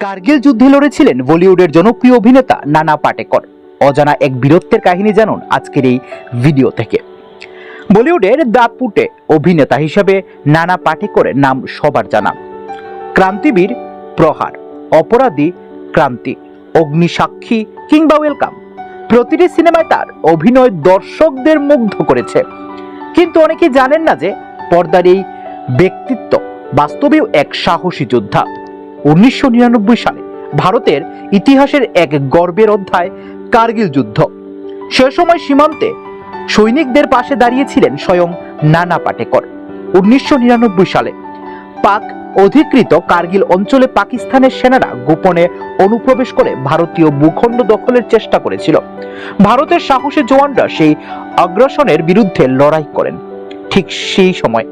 কার্গিল যুদ্ধে লড়েছিলেন বলিউডের জনপ্রিয় অভিনেতা নানা পাটেকর। অজানা এক বীরত্বের কাহিনী জানুন আজকের এই ভিডিও থেকে। বলিউডের দাপুটে অভিনেতা হিসেবে নানা পাটেকরের নাম সবার জানা। ক্রান্তিবীর প্রহার, অপরাধী ক্রান্তি, অগ্নিসাক্ষী কিংবা ওয়েলকাম। প্রতিটি সিনেমায় তার অভিনয় দর্শকদের মুগ্ধ করেছে। কিন্তু অনেকে জানেন না যে পর্দার এই ব্যক্তিত্ব বাস্তবেও এক সাহসী যোদ্ধা। উনিশশো নিরানব্বই সালে ভারতের ইতিহাসের এক গর্বের অধ্যায়, কার্গিল যুদ্ধ। সে সময় সীমান্তে সৈনিকদের পাশে দাঁড়িয়েছিলেন স্বয়ং নানা পাটেকর। উনিশশো নিরানব্বই সালে পাক অধিকৃত কার্গিল অঞ্চলে পাকিস্তানের সেনারা গোপনে অনুপ্রবেশ করে ভারতীয় ভূখণ্ড দখলের চেষ্টা করেছিল। ভারতের সাহসী জওয়ানরা সেই আগ্রাসনের বিরুদ্ধে লড়াই করেন। ঠিক সেই সময়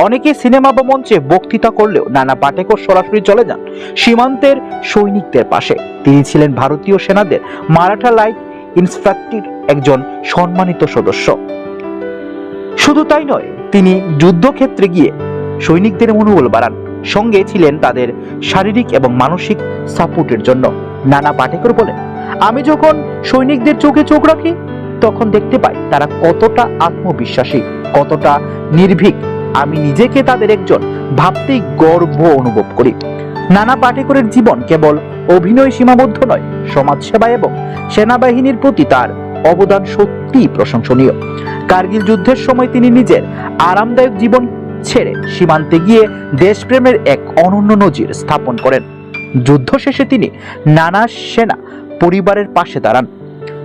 অনেকে সিনেমা বা মঞ্চে বক্তৃতা করলেও নানা পাটেকর সরাসরি চলে যান সীমান্তের সৈনিকদের পাশে। তিনি ছিলেন ভারতীয় সেনাদের মারাঠা লাইট ইন্সপেক্টর একজন সম্মানিত সদস্য। শুধু তাই নয়, তিনি যুদ্ধক্ষেত্রে গিয়ে সৈনিকদের মনোবল বাড়ান। সঙ্গে ছিলেন তাদের শারীরিক এবং মানসিক সাপোর্টের জন্য। নানা পাটেকর বলেন, আমি যখন সৈনিকদের চোখে চোখ রাখি, তখন দেখতে পাই তারা কতটা আত্মবিশ্বাসী, কতটা নির্ভীক আমি নিজেকে তাদের একজন ভাবতেই গর্ব অনুভব করি। নানা পাটেকরের জীবন কেবল অভিনয় সীমাবদ্ধ নয়, সমাজসেবা এবং সেনাবাহিনীর প্রতি তার অবদান সত্যিই প্রশংসনীয়। কার্গিল যুদ্ধের সময় তিনি নিজের আরামদায়ক জীবন ছেড়ে সীমান্তে গিয়ে দেশপ্রেমের এক অনন্য নজির স্থাপন করেন। যুদ্ধ শেষে তিনি নানা সেনা পরিবারের পাশে দাঁড়ান।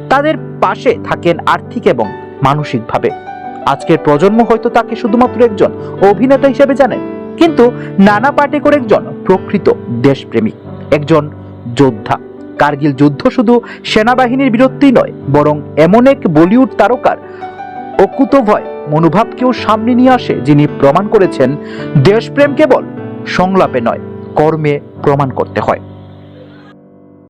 তাদের পাশে থাকেন আর্থিক এবং মানসিকভাবে। আজকের প্রজন্ম হয়তো তাকে শুধুমাত্র একজন অভিনেতা হিসেবে জানেন কিন্তু নানা পাটেকর একজন প্রকৃত দেশপ্রেমিক একজন যোদ্ধা। কার্গিল যুদ্ধ শুধু সেনাবাহিনীর বীরত্বই নয়, বরং এমন এক বলিউড তারকার অকুতভয় মনোভাবকেও সামনে নিয়ে আসে, যিনি প্রমাণ করেছেন দেশপ্রেম কেবল সংলাপে নয়, কর্মে প্রমাণ করতে হয়।